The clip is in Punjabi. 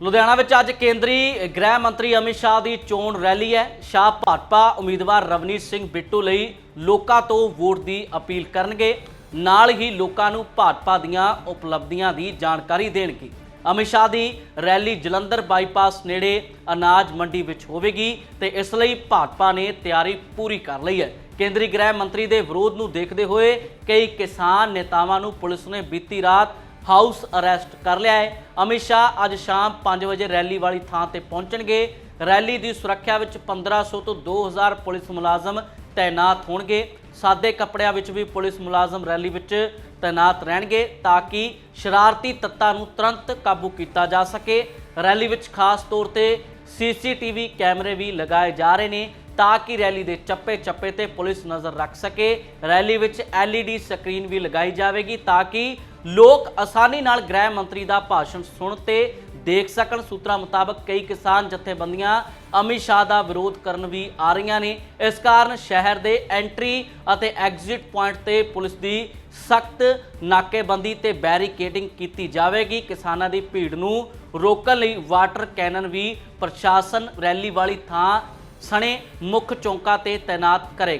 ਲੁਧਿਆਣਾ ਵਿੱਚ ਅੱਜ ਕੇਂਦਰੀ ਗ੍ਰਹਿ ਮੰਤਰੀ ਅਮਿਤ ਸ਼ਾਹ ਦੀ ਚੋਣ ਰੈਲੀ ਹੈ। ਸ਼ਾਹ ਭਾਜਪਾ ਉਮੀਦਵਾਰ ਰਵਨੀਤ ਸਿੰਘ ਬਿੱਟੂ ਲਈ ਲੋਕਾਂ ਤੋਂ ਵੋਟ ਦੀ ਅਪੀਲ ਕਰਨਗੇ। ਨਾਲ ਹੀ ਲੋਕਾਂ ਨੂੰ ਭਾਜਪਾ ਦੀਆਂ ਉਪਲਬਧੀਆਂ ਦੀ ਜਾਣਕਾਰੀ ਦੇਣਗੇ। ਅਮਿਤ ਸ਼ਾਹ ਦੀ ਰੈਲੀ ਜਲੰਧਰ ਬਾਈਪਾਸ ਨੇੜੇ ਅਨਾਜ ਮੰਡੀ ਵਿੱਚ ਹੋਵੇਗੀ ਤੇ ਇਸ ਲਈ ਭਾਜਪਾ ਨੇ ਤਿਆਰੀ ਪੂਰੀ ਕਰ ਲਈ ਹੈ। ਕੇਂਦਰੀ ਗ੍ਰਹਿ ਮੰਤਰੀ ਦੇ ਵਿਰੋਧ ਨੂੰ ਦੇਖਦੇ ਹੋਏ ਕਈ ਕਿਸਾਨ ਨੇਤਾਵਾਂ ਨੂੰ ਪੁਲਿਸ ਨੇ ਬੀਤੀ ਰਾਤ ਹਾਊਸ ਅਰੈਸਟ ਕਰ ਲਿਆ ਹੈ। ਅਮਿਤ ਸ਼ਾਹ ਅੱਜ ਸ਼ਾਮ 5 ਵਜੇ ਰੈਲੀ ਵਾਲੀ ਥਾਂ ਤੇ ਪਹੁੰਚਣਗੇ। ਰੈਲੀ ਦੀ ਸੁਰੱਖਿਆ ਵਿੱਚ 1500 ਤੋਂ 2000 ਪੁਲਿਸ ਮੁਲਾਜ਼ਮ ਤਾਇਨਾਤ ਹੋਣਗੇ। ਸਾਦੇ ਕੱਪੜਿਆਂ ਵਿੱਚ ਵੀ ਪੁਲਿਸ ਮੁਲਾਜ਼ਮ ਰੈਲੀ ਵਿੱਚ ਤਾਇਨਾਤ ਰਹਿਣਗੇ ਤਾਂ ਕਿ ਸ਼ਰਾਰਤੀ ਤੱਤਾਂ ਨੂੰ ਤੁਰੰਤ ਕਾਬੂ ਕੀਤਾ ਜਾ ਸਕੇ। ਰੈਲੀ ਵਿੱਚ ਖਾਸ ਤੌਰ ਤੇ ਸੀਸੀਟੀਵੀ ਕੈਮਰੇ ਵੀ ਲਗਾਏ ਜਾ ਰਹੇ ਨੇ ਤਾਂ ਕਿ ਰੈਲੀ ਦੇ ਚੱਪੇ-ਚੱਪੇ ਤੇ ਪੁਲਿਸ ਨਜ਼ਰ ਰੱਖ ਸਕੇ। ਰੈਲੀ ਵਿੱਚ LED ਸਕਰੀਨ ਵੀ ਲਗਾਈ ਜਾਵੇਗੀ ਤਾਂ ਕਿ ਲੋਕ ਆਸਾਨੀ ਨਾਲ ਗ੍ਰਹਿ ਮੰਤਰੀ ਦਾ ਭਾਸ਼ਣ ਸੁਣ ਤੇ ਦੇਖ ਸਕਣ। ਸੂਤਰਾਂ ਮੁਤਾਬਕ ਕਈ ਕਿਸਾਨ ਜਥੇਬੰਦੀਆਂ ਅਮਿਤ ਸ਼ਾਹ ਦਾ ਵਿਰੋਧ ਕਰਨ ਵੀ ਆ ਰਹੀਆਂ ਨੇ। ਇਸ ਕਾਰਨ ਸ਼ਹਿਰ ਦੇ ਐਂਟਰੀ ਅਤੇ ਐਗਜ਼ਿਟ ਪੁਆਇੰਟ ਤੇ ਪੁਲਿਸ ਦੀ ਸਖਤ ਨਾਕੇਬੰਦੀ ਤੇ ਬੈਰੀਕੇਡਿੰਗ ਕੀਤੀ ਜਾਵੇਗੀ। ਕਿਸਾਨਾਂ ਦੀ ਭੀੜ ਨੂੰ ਰੋਕਣ ਲਈ ਵਾਟਰ ਕੈਨਨ ਵੀ ਪ੍ਰਸ਼ਾਸਨ ਰੈਲੀ ਵਾਲੀ ਥਾਂ ਸਣੇ ਮੁੱਖ ਚੌਂਕਾਂ ਤੇ ਤਾਇਨਾਤ ਕਰੇਗਾ।